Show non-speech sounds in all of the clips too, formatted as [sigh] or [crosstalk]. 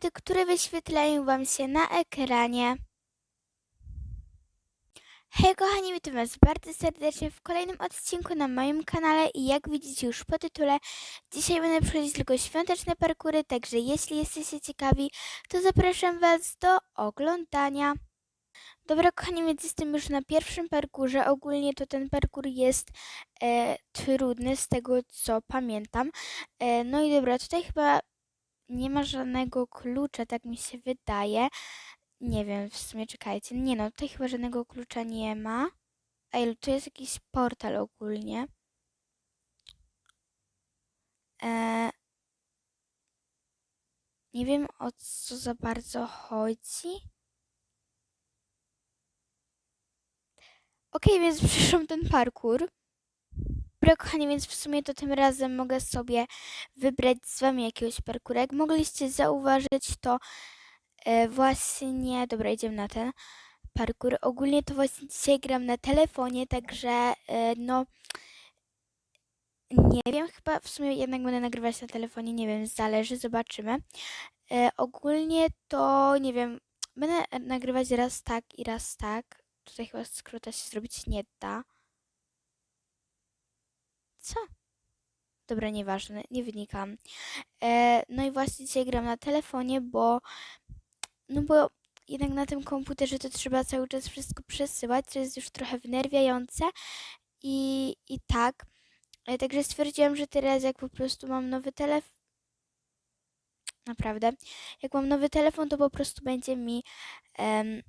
karty, które wyświetlają Wam się na ekranie. Hej kochani, witam Was bardzo serdecznie w kolejnym odcinku na moim kanale i jak widzicie już po tytule, dzisiaj będę przechodzić tylko świąteczne parkury, także jeśli jesteście ciekawi, to zapraszam Was do oglądania. Dobra kochani, więc jestem już na pierwszym parkurze. Ogólnie to ten parkur jest e, trudny z tego co pamiętam. E, no i dobra, tutaj chyba nie ma żadnego klucza, tak mi się wydaje. Nie wiem, w sumie czekajcie. Nie no, tutaj chyba żadnego klucza nie ma. Ej, to jest jakiś portal ogólnie. E, nie wiem o co za bardzo chodzi. Okej, więc [laughs] przyszłam ten parkour. Dobra, kochani, więc w sumie to tym razem mogę sobie wybrać z wami jakiegoś parkura. Jak mogliście zauważyć, to e, właśnie... Dobra, idziemy na ten parkour. Ogólnie to właśnie dzisiaj gram na telefonie, także e, no... Nie wiem, chyba w sumie jednak będę nagrywać na telefonie, nie wiem, zależy, zobaczymy. E, ogólnie to, nie wiem, będę nagrywać raz tak i raz tak. Tutaj chyba skróta się zrobić nie da. Co? Dobra, nieważne, nie wynikam. E, no i właśnie dzisiaj gram na telefonie, bo no bo jednak na tym komputerze to trzeba cały czas wszystko przesyłać, co jest już trochę wnerwiające i, i tak. E, także stwierdziłam, że teraz jak po prostu mam nowy telefon, naprawdę, jak mam nowy telefon, to po prostu będzie mi em,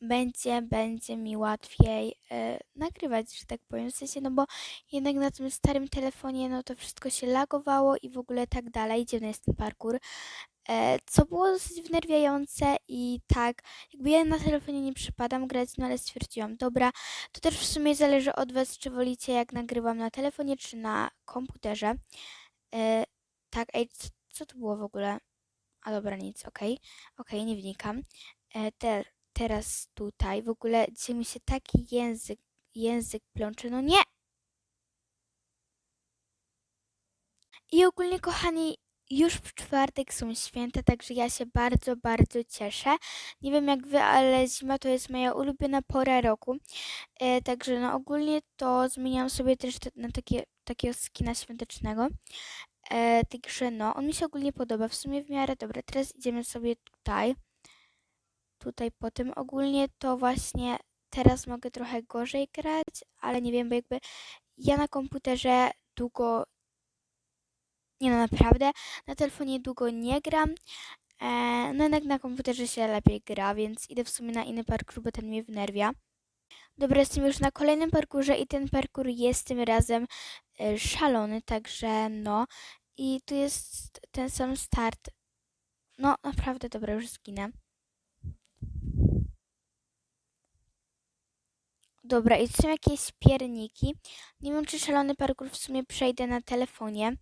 będzie, będzie mi łatwiej e, nagrywać, że tak powiem. W sensie, no bo jednak na tym starym telefonie, no to wszystko się lagowało i w ogóle tak dalej. Dziwny jest ten parkour. E, co było dosyć wnerwiające i tak, jakby ja na telefonie nie przypadam grać, no ale stwierdziłam, dobra, to też w sumie zależy od Was, czy wolicie jak nagrywam na telefonie, czy na komputerze. E, tak, ej, co, co to było w ogóle? A dobra, nic, okej, okej, nie wnikam. E, te, teraz tutaj. W ogóle dzisiaj mi się taki język, język plącze. No nie! I ogólnie, kochani, już w czwartek są święta, także ja się bardzo, bardzo cieszę. Nie wiem jak wy, ale zima to jest moja ulubiona pora roku. E, także no ogólnie to zmieniam sobie też te, na takie, takiego skina świątecznego. E, także no, on mi się ogólnie podoba. W sumie w miarę dobra. Teraz idziemy sobie tutaj tutaj po tym. Ogólnie to właśnie teraz mogę trochę gorzej grać, ale nie wiem, bo jakby ja na komputerze długo, nie no naprawdę, na telefonie długo nie gram. E, no jednak na komputerze się lepiej gra, więc idę w sumie na inny parkour, bo ten mnie wnerwia. Dobra, jestem już na kolejnym parkurze i ten parkour jest tym razem e, szalony, także no. I tu jest ten sam start. No, naprawdę, dobra, już zginę. Dobra, i są jakieś pierniki. Nie wiem, czy szalony parkour w sumie przejdę na telefonie,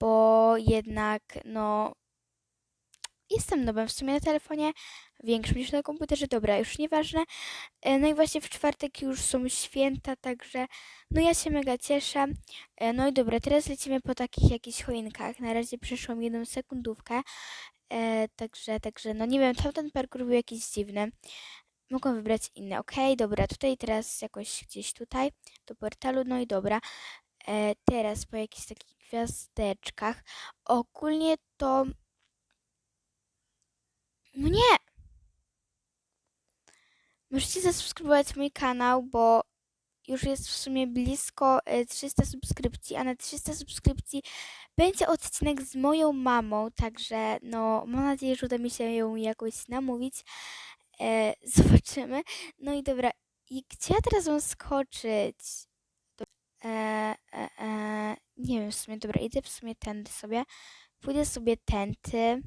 bo jednak, no, jestem nowym w sumie na telefonie, większym niż na komputerze. Dobra, już nieważne. E, No i właśnie w czwartek już są święta, także, no ja się mega cieszę. E, No i dobra, teraz lecimy po takich jakichś choinkach. Na razie przeszłam jedną sekundówkę. E, także, także, no nie wiem, tamten parkour był jakiś dziwny. Mogą wybrać inne. Ok, dobra, tutaj teraz jakoś gdzieś tutaj do portalu. No i dobra. E, teraz po jakichś takich gwiazdeczkach. Ogólnie to. No nie! Możecie zasubskrybować mój kanał, bo już jest w sumie blisko e, 300 subskrypcji, a na 300 subskrypcji będzie odcinek z moją mamą, także no mam nadzieję, że uda mi się ją jakoś namówić. E, [laughs] zobaczymy. No i dobra, i gdzie ja teraz mam skoczyć? E, e, e, nie wiem w sumie, dobra, idę w sumie tędy sobie. Pójdę sobie tędy.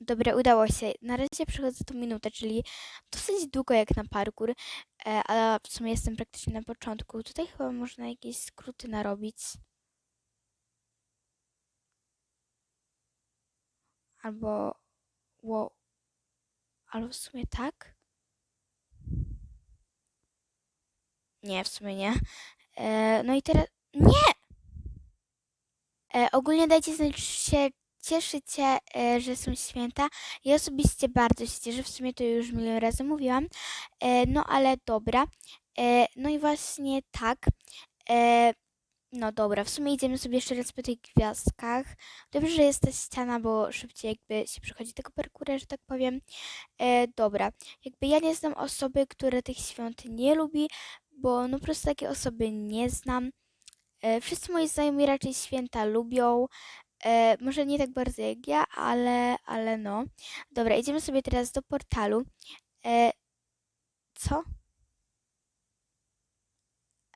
Dobra, udało się. Na razie przechodzę tą minutę, czyli dosyć długo jak na parkour, ale w sumie jestem praktycznie na początku. Tutaj chyba można jakieś skróty narobić. Albo wow. Albo w sumie tak? Nie, w sumie nie. E, no i teraz. Nie! E, ogólnie dajcie znać, się cieszycie, e, że są święta. Ja osobiście bardzo się cieszę, w sumie to już milion razy mówiłam. E, no ale dobra. E, no i właśnie tak. E, no dobra, w sumie idziemy sobie jeszcze raz po tych gwiazdkach. Dobrze, że jest ta ściana, bo szybciej jakby się przychodzi tego parkura, że tak powiem. E, dobra, jakby ja nie znam osoby, która tych świąt nie lubi, bo no po prostu takie osoby nie znam. E, wszyscy moi znajomi raczej święta lubią. E, może nie tak bardzo jak ja, ale, ale no. Dobra, idziemy sobie teraz do portalu. E, co?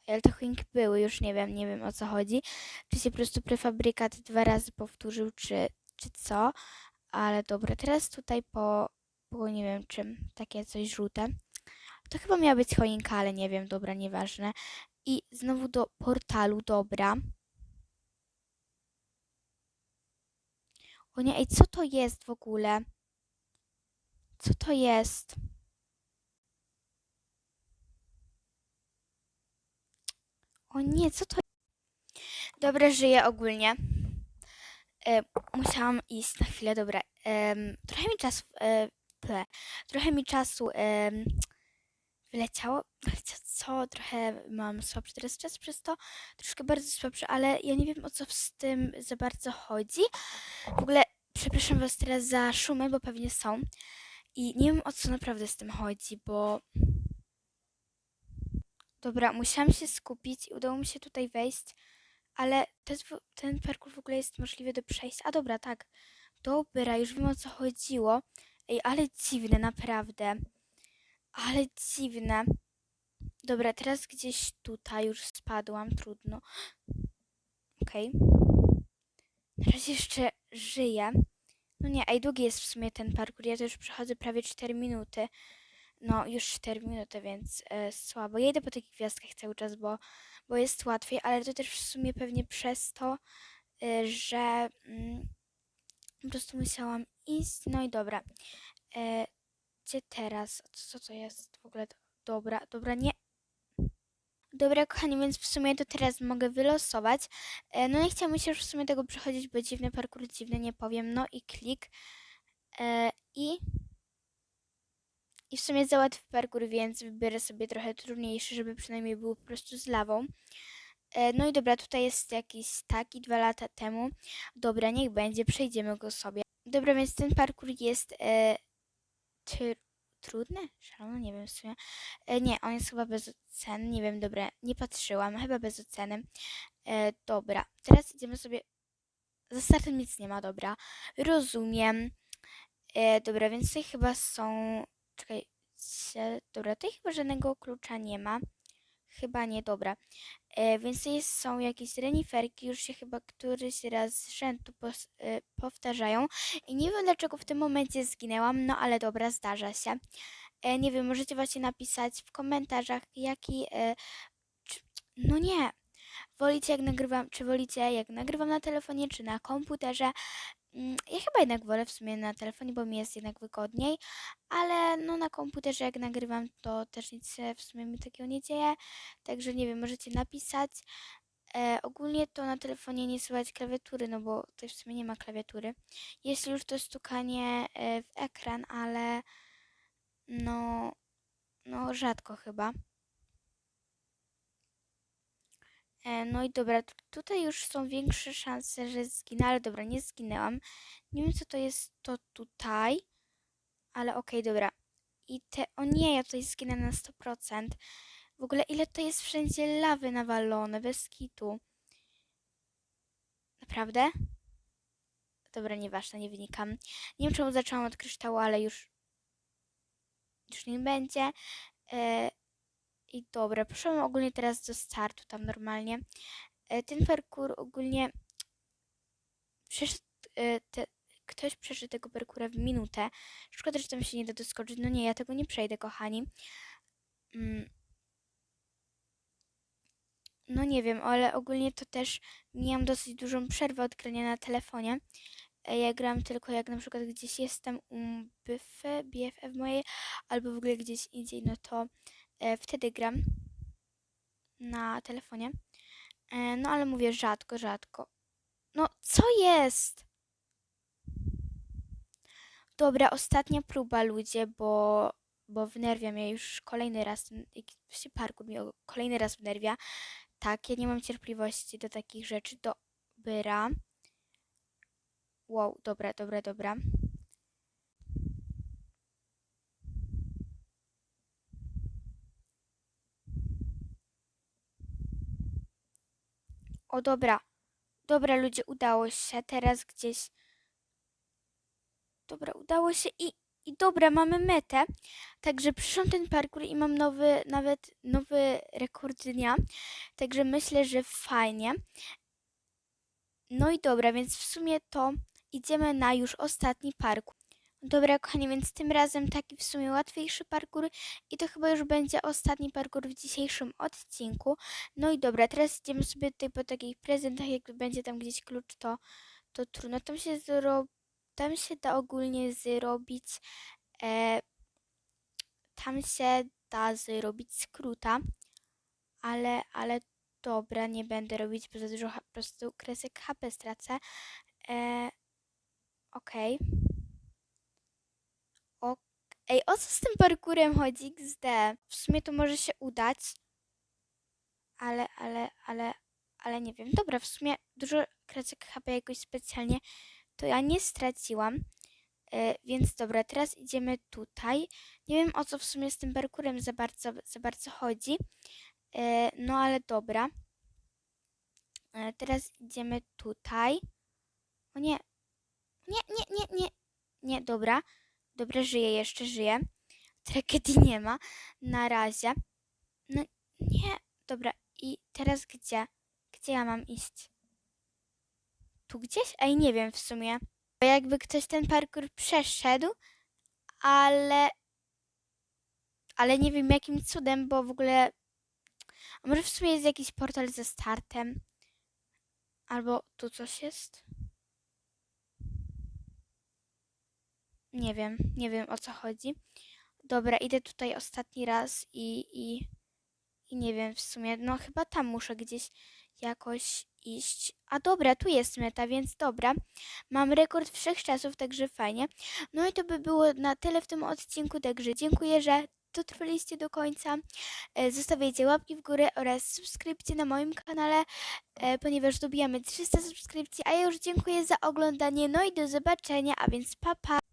Ale te choinki były, już nie wiem, nie wiem o co chodzi. Czy się po prostu prefabrykat dwa razy powtórzył, czy, czy co. Ale dobra, teraz tutaj po, po nie wiem czym, takie coś żółte. To chyba miała być choinka, ale nie wiem, dobra, nieważne. I znowu do portalu, dobra. O nie, ej, co to jest w ogóle? Co to jest? O nie, co to Dobra, żyję ogólnie. E, musiałam iść na chwilę, dobra. em, trochę mi czasu, e, ple, trochę mi czasu em, wyleciało. Co, co? Trochę mam słabszy teraz czas przez to. Troszkę bardzo słabszy, ale ja nie wiem o co z tym za bardzo chodzi. W ogóle przepraszam was teraz za szumy, bo pewnie są. I nie wiem o co naprawdę z tym chodzi, bo... Dobra, musiałam się skupić i udało mi się tutaj wejść, ale w- ten parkour w ogóle jest możliwy do przejścia. A dobra, tak. Dobra, już wiem o co chodziło. Ej, ale dziwne, naprawdę. Ale dziwne. Dobra, teraz gdzieś tutaj już spadłam, trudno. Okej. Na razie jeszcze żyję. No nie, ej, długi jest w sumie ten parkour. Ja już przechodzę prawie 4 minuty. No, już 4 minuty, więc e, słabo. Ja idę po tych gwiazdkach cały czas, bo, bo jest łatwiej, ale to też w sumie pewnie przez to, e, że mm, po prostu musiałam iść. No i dobra. E, gdzie teraz? Co, to jest w ogóle? Dobra, dobra, nie. Dobra, kochani, więc w sumie to teraz mogę wylosować. No nie chciałam się już w sumie tego przechodzić, bo dziwny parkour, dziwny, nie powiem. No i klik. I... I w sumie za łatwy parkour, więc wybiorę sobie trochę trudniejszy, żeby przynajmniej był po prostu z lawą. E, no i dobra, tutaj jest jakiś taki dwa lata temu. Dobra, niech będzie, przejdziemy go sobie. Dobra, więc ten parkour jest e, tr- trudny? Szalony? Nie wiem w sumie. E, nie, on jest chyba bez oceny. Nie wiem, dobra, nie patrzyłam. Chyba bez oceny. E, dobra, teraz idziemy sobie... Za startem nic nie ma, dobra. Rozumiem. E, dobra, więc tutaj chyba są... Czekaj, dobra, tutaj chyba żadnego klucza nie ma. Chyba nie, dobra. E, więc tutaj są jakieś reniferki, już się chyba któryś raz z rzędu pos, e, powtarzają. I nie wiem dlaczego w tym momencie zginęłam, no ale dobra, zdarza się. E, nie wiem, możecie właśnie napisać w komentarzach, jaki. E, czy, no nie. Wolicie jak nagrywam, czy wolicie jak nagrywam na telefonie, czy na komputerze? Mm, Ja chyba jednak wolę w sumie na telefonie, bo mi jest jednak wygodniej, ale no na komputerze jak nagrywam, to też nic w sumie mi takiego nie dzieje, także nie wiem, możecie napisać. E, ogólnie to na telefonie nie słychać klawiatury, no bo tutaj w sumie nie ma klawiatury. Jeśli już to stukanie e, w ekran, ale no, no rzadko chyba. E, no i dobra, tu- tutaj już są większe szanse, że zginę, ale dobra, nie zginęłam. Nie wiem, co to jest to tutaj, ale okej, dobra. I te, o nie, ja tutaj zginę na 100%. W ogóle ile to jest wszędzie lawy nawalone, bez kitu. Naprawdę? Dobra, nieważne, nie wynikam. Nie wiem, czemu zaczęłam od kryształu, ale już, już nie będzie. E, I dobra, przeszłam ogólnie teraz do startu tam normalnie. E, ten parkour ogólnie przeszedł, e, te, ktoś przeszedł tego parkoura w minutę. Szkoda, że tam się nie da doskoczyć. No nie, ja tego nie przejdę, kochani. Mm. No nie wiem, ale ogólnie to też miałam dosyć dużą przerwę od grania na telefonie. E, Ja gram tylko jak na przykład gdzieś jestem u BF, BFF mojej, albo w ogóle gdzieś indziej, no to wtedy gram na telefonie. E, no ale mówię rzadko, rzadko. No, co jest? Dobra, ostatnia próba, ludzie, bo, bo wnerwia mnie już kolejny raz. parkour mnie o- kolejny raz wnerwia. Tak, ja nie mam cierpliwości do takich rzeczy. Dobra. Wow, dobra, dobra, dobra. O, dobra. Dobra, ludzie, udało się. Teraz gdzieś. Dobra, udało się i, i dobra, mamy metę. Także przyszłam ten parkour i mam nowy, nawet nowy rekord dnia. Także myślę, że fajnie. No i dobra, więc w sumie to idziemy na już ostatni parkour. Dobra, kochani, więc tym razem taki w sumie łatwiejszy parkour i to chyba już będzie ostatni parkour w dzisiejszym odcinku. No i dobra, teraz idziemy sobie tutaj po takich prezentach, jak będzie tam gdzieś klucz, to, to trudno. Tam się, zro... tam się da ogólnie zrobić, e... tam się da zrobić skróta, ale, ale dobra, nie będę robić, bo za dużo po prostu kresek HP stracę. E... Okej. Ok. Ej, o co z tym parkurem chodzi XD? W sumie to może się udać. Ale, ale, ale, ale nie wiem. Dobra, w sumie dużo kresek HP jakoś specjalnie to ja nie straciłam. E, więc dobra, teraz idziemy tutaj. Nie wiem o co w sumie z tym parkurem za bardzo, za bardzo chodzi. E, no ale dobra. E, teraz idziemy tutaj. O nie. Nie, nie, nie, nie. Nie, dobra. Dobra, żyję, jeszcze żyję. Tragedii nie ma. Na razie. No nie. Dobra, i teraz gdzie? Gdzie ja mam iść? Tu gdzieś? Ej, nie wiem w sumie. Bo jakby ktoś ten parkour przeszedł, ale... Ale nie wiem jakim cudem, bo w ogóle... A może w sumie jest jakiś portal ze startem? Albo tu coś jest? Nie wiem, nie wiem o co chodzi. Dobra, idę tutaj ostatni raz i, i, i nie wiem w sumie, no chyba tam muszę gdzieś jakoś iść. A dobra, tu jest meta, więc dobra. Mam rekord wszechczasów, także fajnie. No i to by było na tyle w tym odcinku, także dziękuję, że dotrwaliście do końca. E, Zostawiajcie łapki w górę oraz subskrypcje na moim kanale, e, ponieważ dobijamy 300 subskrypcji, a ja już dziękuję za oglądanie, no i do zobaczenia, a więc pa pa!